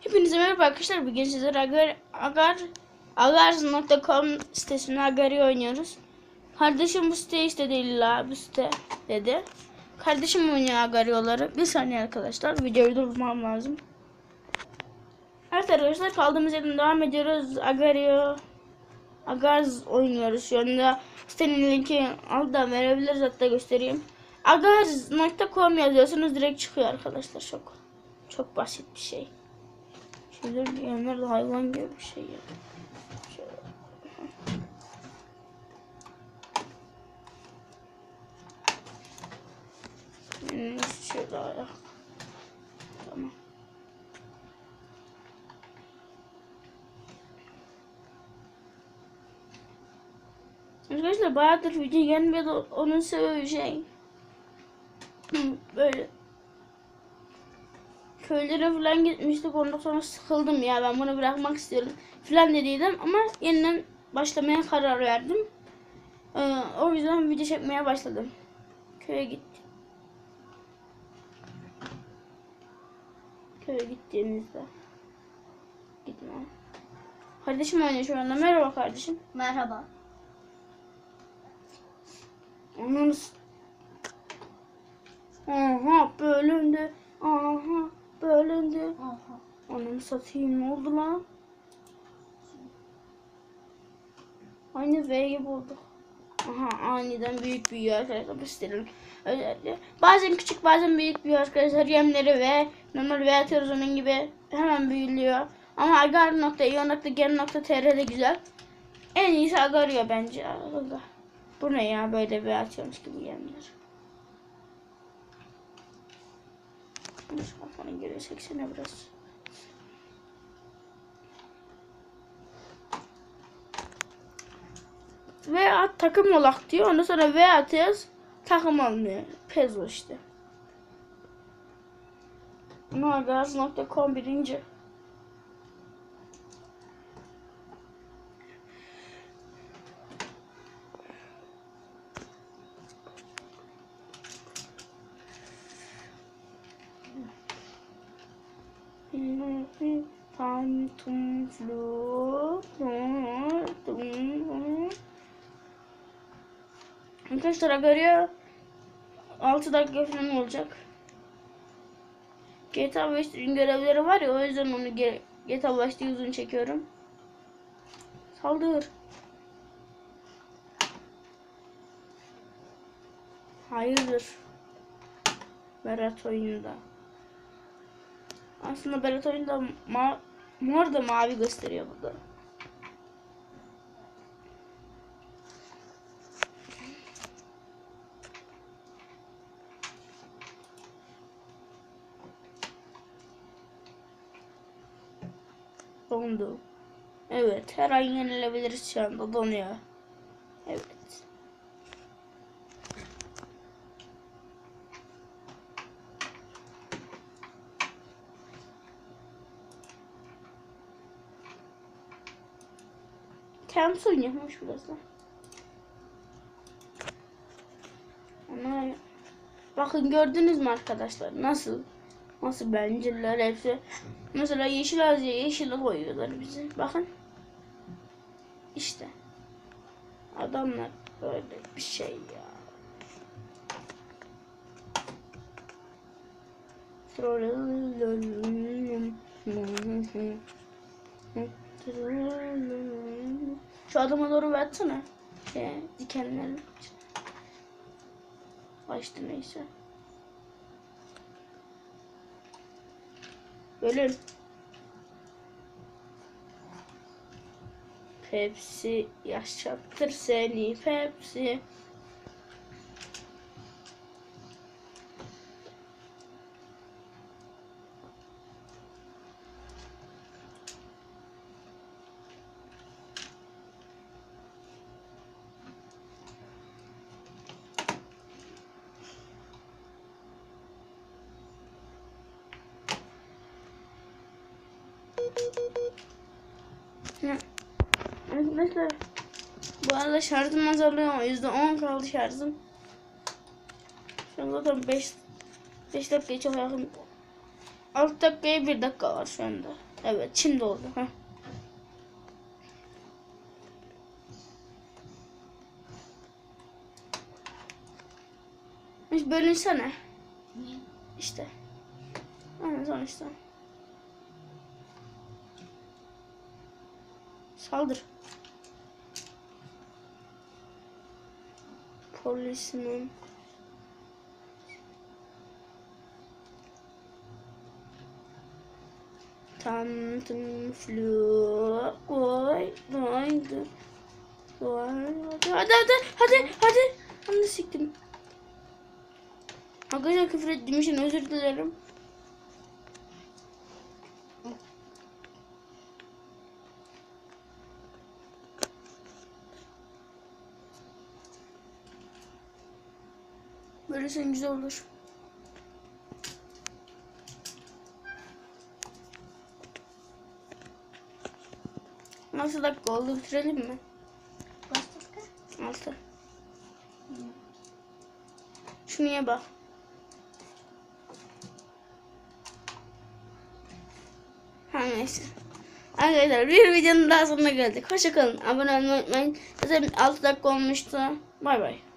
Hepinize merhaba arkadaşlar. Bugün sizlere agar, agar, agars.com sitesinde agari oynuyoruz. Kardeşim bu site istedi illa bu site dedi. Kardeşim oynuyor agarioları. Bir saniye arkadaşlar. Videoyu durdurmam lazım. Evet arkadaşlar kaldığımız yerden devam ediyoruz. Agario Agars oynuyoruz şu anda. Sitenin linki altta verebiliriz hatta göstereyim. Agars.com yazıyorsunuz direkt çıkıyor arkadaşlar. Çok çok basit bir şey. Şöyle diyenler de hayvan gibi bir şey ya. Şöyle. Şöyle ayak. Tamam. Arkadaşlar bayağıdır video gelmiyordu. Onun sebebi şey. Böyle köylere falan gitmiştik. Ondan sonra sıkıldım ya ben bunu bırakmak istiyorum falan dediydim ama yeniden başlamaya karar verdim. Ee, o yüzden video çekmeye başladım. Köye gittim. Köye gittiğimizde. Gitme. Kardeşim oynuyor şu anda. Merhaba kardeşim. Merhaba. Onun Aha bölündü. Aha bölündü. Aha. Anamı satayım ne oldu lan? Aynı V gibi oldu. Aha aniden büyük büyüyor arkadaşlar gösterelim. Özellikle. Bazen küçük bazen büyük büyüyor arkadaşlar. Yemleri ve normal V atıyoruz onun gibi hemen büyülüyor. Ama agar.io.gen.tr'de güzel. En iyisi agarıyor bence. Bu ne ya böyle V atıyormuş gibi yemler. Şu kafanı geri çeksene biraz. V at takım olak diyor. Ondan sonra V atıyoruz. Takım olmuyor. Pezo işte. Nagaz.com birinci. Phantom Flu. Arkadaşlar görüyor. 6 dakika falan olacak. GTA 5'in görevleri var ya o yüzden onu GTA 5'te uzun çekiyorum. Saldır. Hayırdır. Berat oyunda. Aslında Berat oyunda ma mor da mavi gösteriyor burada. Dondu. Evet, her an yenilebiliriz şu anda donuyor. Evet. Temmuz oynuyormuş burası. Ana bakın gördünüz mü arkadaşlar? Nasıl? Nasıl benciller hepsi? Mesela yeşil az yeşil koyuyorlar bizi bakın. İşte. Adamlar böyle bir şey ya Şu adama doğru versene. Şey, dikenleri. Açtı neyse. Bölün. Pepsi yaşattır seni Pepsi. Arkadaşlar bu arada şarjım azalıyor ama %10 kaldı şarjım. Şu an zaten 5 5 dakikaya çok yakın. 6 dakikaya 1 dakika var şu anda. Evet şimdi oldu. Heh. Bölünsene. Niye? İşte. Aynen sonuçta. Saldır. Policeman. Tantum flu. Koy. Haydi. Hadi hadi hadi hadi. Siktim. Arkadaşlar küfür ettiğim için özür dilerim. Böyle sen güzel olur. Nasıl dakika oldu bitirelim mi? Kaç dakika? Altı. Şuraya bak. Ha neyse. Arkadaşlar bir videonun daha sonuna geldik. Hoşçakalın. Abone olmayı unutmayın. Zaten 6 dakika olmuştu. Bay bay.